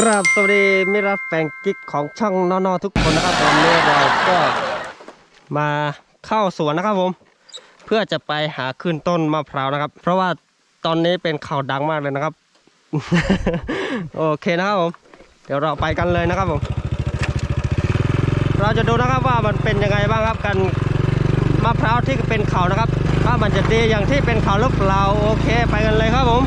กราบสวัสดีมิตรแฟนกิ๊กของช่องนอนอทุกคนนะครับวันนี้เราก็มาเข้าสวนนะครับผม เพื่อจะไปหาขึ้นต้นมะพร้าวนะครับ เพราะว่าตอนนี้เป็นข่าวดังมากเลยนะครับ โอเคนะครับผม เดี๋ยวเราไปกันเลยนะครับผม เราจะดูนะครับว่ามันเป็นยังไงบ้างครับกันมะพร้าวที่เป็นเขานะครับ ว่ามันจะดีอย่างที่เป็นเขาหรือเปล่าโอเค ไปกันเลยครับผม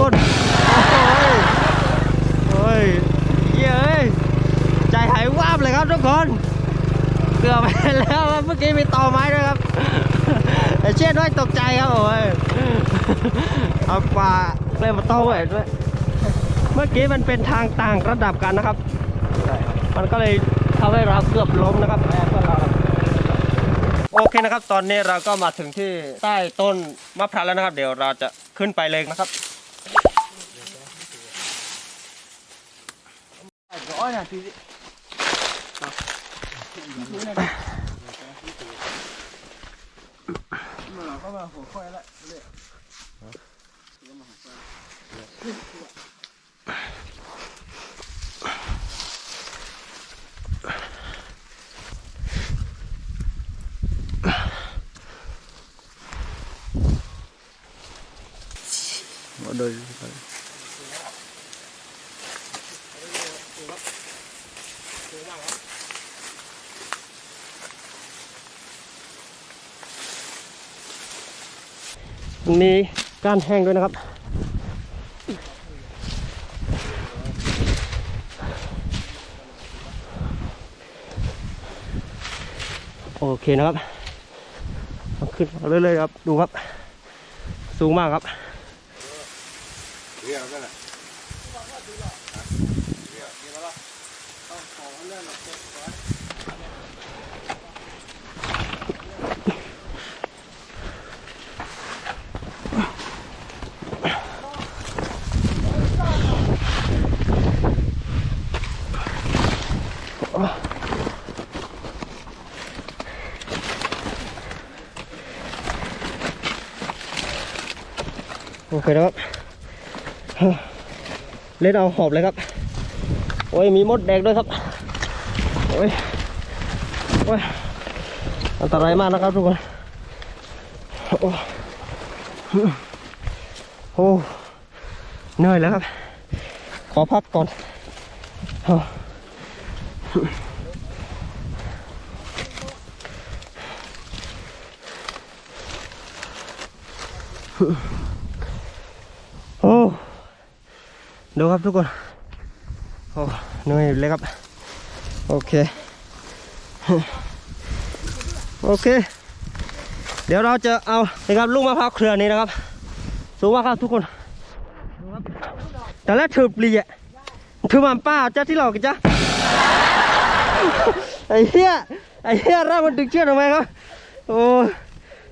ต้นโอ้ยเย้ยใจหายวาบเลยครับทุกคนเกือบไปแล้วเมื่อกี้มีตอไม้ด้วยครับแต่เช่นด้วยตกใจครับโอ้ยเอาปลาเลยมาต้อไว้ด้วยเมื่อกี้มันเป็นทางต่างระดับกันนะครับ มันก็เลยทำให้เราเกือบล้มนะครับโอเคนะครับ ตอนนี้เราก็มาถึงที่ใต้ต้นมะพร้าวแล้วนะครับ เดี๋ยวเราจะขึ้นไปเลยนะครับ 好呀，弟弟 mà nó có bằng. มีก้านแห้งด้วยนะครับ โอเคนะครับ ขึ้นมาเรื่อยๆครับ ดูครับ สูงมากครับ โอเคนะครับเล่นเอาหอบเลยครับ โอ้ยมีมดแดงด้วยครับ โอ้ย โอ้ย อันตรายมากนะครับทุกคน โอ้โหเหนื่อยแล้วครับ ขอพักก่อนอ ดูครับทุกคน โอ้เหนื่อยเลยครับ โอเค โอเค เดี๋ยวเราจะเอานะครับลูกมะพร้าวเครือนี้นะครับ สูงมากครับทุกคน แต่แรกถือปลีอะถือมันป้าเจ้าที่หลอกกันจ้ะไอ้เหี้ย ไอ้เหี้ยร่ามันดึงเชือกทำไมครับ โอ้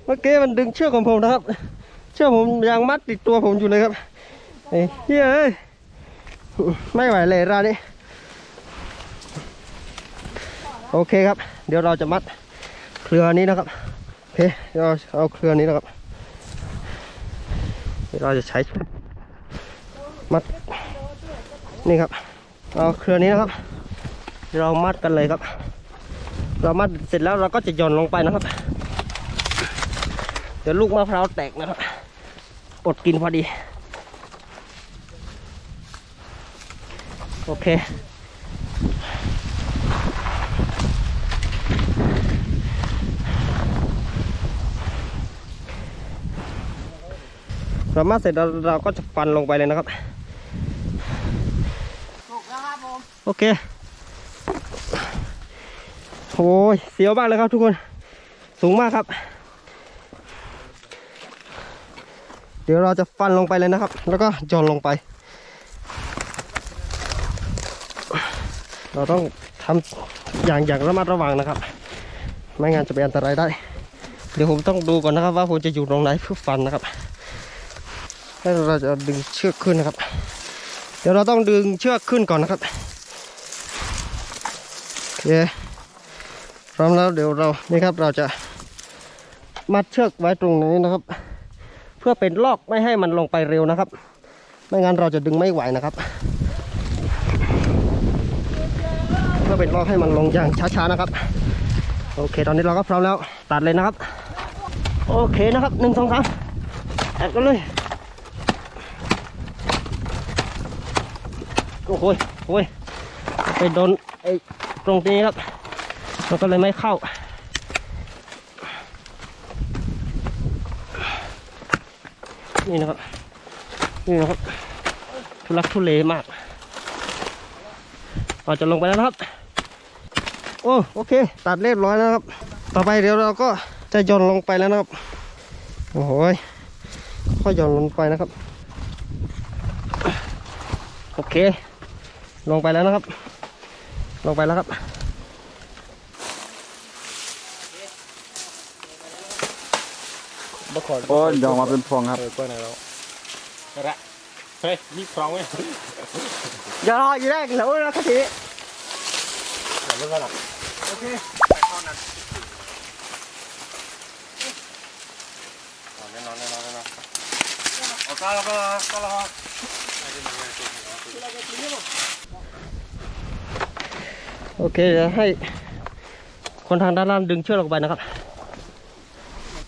เมื่อกี้มันดึงเชือกของผมนะครับ เชือกผมยังมัดติดตัวผมอยู่เลยครับ ไอ้เหี้ยเอ้ย ไม่ไหวเลยร้านนี้ โอเคครับ เดี๋ยวเราจะมัดเครือนี้นะครับ โอเคเดี๋ยวเราเอาเครือนี้นะครับเดี๋ยวเราจะใช้มัดนี่ครับ เอาเครือนี้นะครับ เรามัดกันเลยครับ เรามัดเสร็จแล้วเราก็จะหย่อนลงไปนะครับ เดี๋ยวลูกมะพร้าวแตกนะครับ อดกินพอดี โอเค เรามาเสร็จแล้วเราก็จะฟันลงไปเลยนะครับ ถูกแล้วครับผม โอเคโอ้ยเสียวมากเลยครับทุกคน สูงมากครับ เดี๋ยวเราจะฟันลงไปเลยนะครับ แล้วก็หย่อนลงไป เราต้องทำอย่างอย่างระมัดระวังนะครับ ไม่งั้นจะเป็นอันตรายได้ เดี๋ยวผมต้องดูก่อนนะครับ ว่าผมจะอยู่ตรงไหนเพื่อฟันนะครับแล้วเราจะดึงเชือกขึ้นนะครับ เดี๋ยวเราต้องดึงเชือกขึ้นก่อนนะครับโอเคพร้อมแล้วเดี๋ยวเรานี่ครับเราจะมัดเชือกไว้ตรงนี้นะครับ เพื่อเป็นลอกไม่ให้มันลงไปเร็วนะครับ ไม่งั้นเราจะดึงไม่ไหวนะครับ เพื่อเป็นลอให้มันลงอย่างช้าๆนะครับ โอเค ตอนนี้เราก็พร้อมแล้วตัดเลยนะครับ โอเคนะครับหนึ่งสองสามตัดกันเลยโอ้โหยโอ้ยไปโดนไอ้ตรงนี้ครับมันก็เลยไม่เข้านี่นะครับ นี่นะครับ ทุลักทุเลมากเราจะลงไปแล้วครับ โอ้โอเค ตัดเรียบร้อยแล้วนะครับ ต่อไปเดี๋ยวเราก็จะหย่อนลงไปแล้วนะครับ โอ้โหยค่อยหย่อนลงไปนะครับ โอเค ลงไปแล้วนะครับ ลงไปแล้วครับโอ้ยยอมมาเป็นพวงครับเฮ้ยมีครองไหมอย่ารออยู่แรกแล้วนะครับทีเดี๋ยวเรื่อง ก่อนหรอโอเคแน่นอนแน่นอนแน่นอนเอาก้าแล้วก็ก้าแล้วโอเคเดี๋ยวให้คนทางด้านล่างดึงเชือกลงไปนะครับ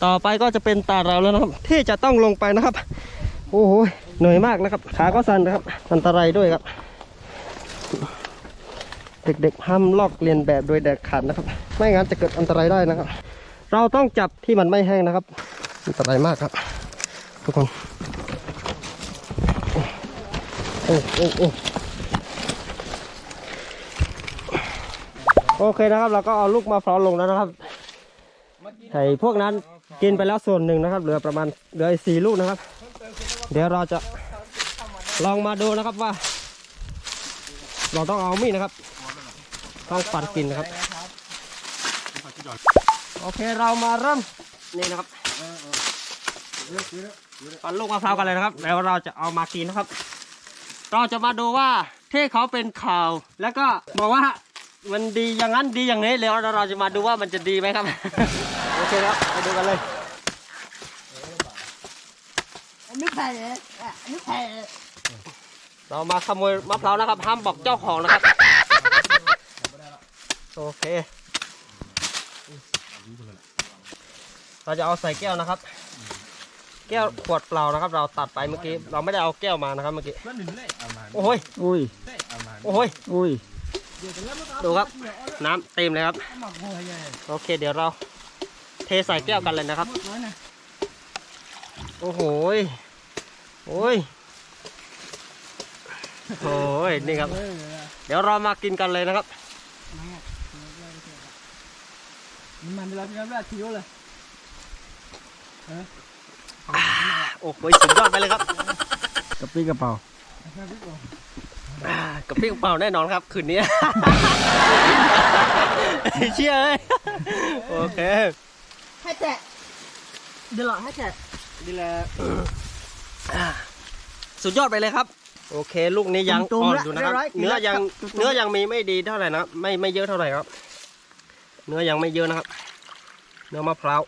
ต่อไปก็จะเป็นตาเราแล้วนะครับ ที่จะต้องลงไปนะครับ โอ้โหเหนื่อยมากนะครับ ขาก็สั่นนะครับ อันตรายด้วยครับ เด็กๆ ห้ามลอกเลียนแบบโดยแดกขาดนะครับ ไม่งั้นจะเกิดอันตรายได้นะครับ เราต้องจับที่มันไม่แห้งนะครับ อันตรายมากครับ ทุกคน โอ้โอ้โอ้โอเคนะครับ เราก็เอาลูกมะพร้าวลงแล้วนะครับไอ้พวกนั้นกินไปแล้วส่วนหนึ่งนะครับ เหลือประมาณเหลือสี่ลูกนะครับ เดี๋ยวเราจะลองมาดูนะครับว่า เราต้องเอามีดนะครับ ต้องปัดกินนะครับ โอเคเรามาเริ่มนี่นะครับปัดลูกมะพร้าวกันเลยนะครับ แล้วเราจะเอามากินนะครับ เราจะมาดูว่าที่เขาเป็นข่าว แล้วก็บอกว่ามันดีอย่างนั้นดีอย่างนี้แล้วเราจะมาดูว่ามันจะดีไหมครับ โอเคครับไปดูกันเลยอันนี้แผ่อะอันนี้แผ่เรามาขโมยมะพร้าวนะครับ ห้ามบอกเจ้าของนะครับ โอเคเราจะเอาใส่แก้วนะครับ แก้วขวดเปล่านะครับ เราตัดไปเมื่อกี้เราไม่ได้เอาแก้วมานะครับเมื่อกี้โอ้ยอุ้ยโอ้ยอุ้ยดูครับ น้ำเต็มเลยครับโอเค เดี๋ยวเรา เทใส่แก้วกันเลยนะครับ โอ้โหยโอ้ยโอ้ยนี่ครับ เดี๋ยวเรามากินกันเลยนะครับ มันเราเราเราคิ้วเลยโอ้โหสุดยอดไปเลยครับกระปี้กระเป๋าอ่ากับพี่เปล่าแน่นอนครับ คืนนี้เชื่อเลยโอเคให้แตะเดี๋ยวหรอให้แตะนี่แหละสุดยอดไปเลยครับ โอเค ลูกนี้ยังอ่อนอยู่นะครับ เนื้อยังเนื้อยังมีไม่ดีเท่าไหร่นะครับไม่ไม่เยอะเท่าไหร่ครับ เนื้อยังไม่เยอะนะครับ เนื้อมะพร้าว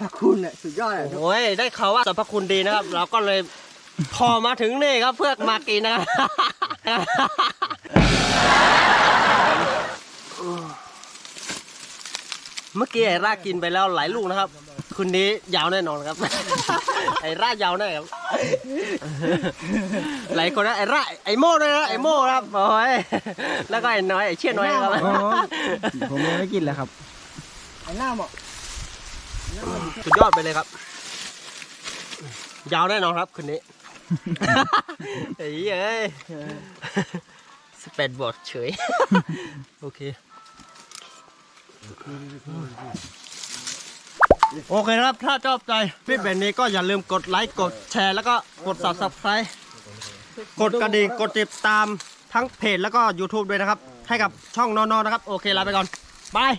สรรคุณเนี่ยสุดยอดเลยโอ้ยได้ข่าวว่าสรรพคุณดีนะครับ เราก็เลยพอมาถึงนี่ครับเพื่อมากินนะครับเมื่อกี้ไอ้รากกินไปแล้วหลายลูกนะครับ คืนนี้ยาวแน่นอนครับ ไอ้ร่ายาวแน่ครับ หลายคนนะไอ้ร่าไอ้โม่ด้วยนะไอ้โม่ครับโอ้ยแล้วก็ไอ้น้อยไอ้เชี่ยน้อยครับอ๋อผมยังไม่กินเลยครับไอ้หน้าเหมาะสุดยอดไปเลยครับ ยาวแน่นอนครับคืนนี้ไอ้เอ้ยสเปดบอร์ดเฉย โอเค โอเคนะครับ ถ้าชอบใจคลิปแบบนี้ก็อย่าลืมกดไลค์กดแชร์แล้วก็กด subscribe กดกระดิ่งกดติดตามทั้งเพจแล้วก็ YouTube ด้วยนะครับ ให้กับช่องนอนๆนะครับ โอเคลาไปก่อนบาย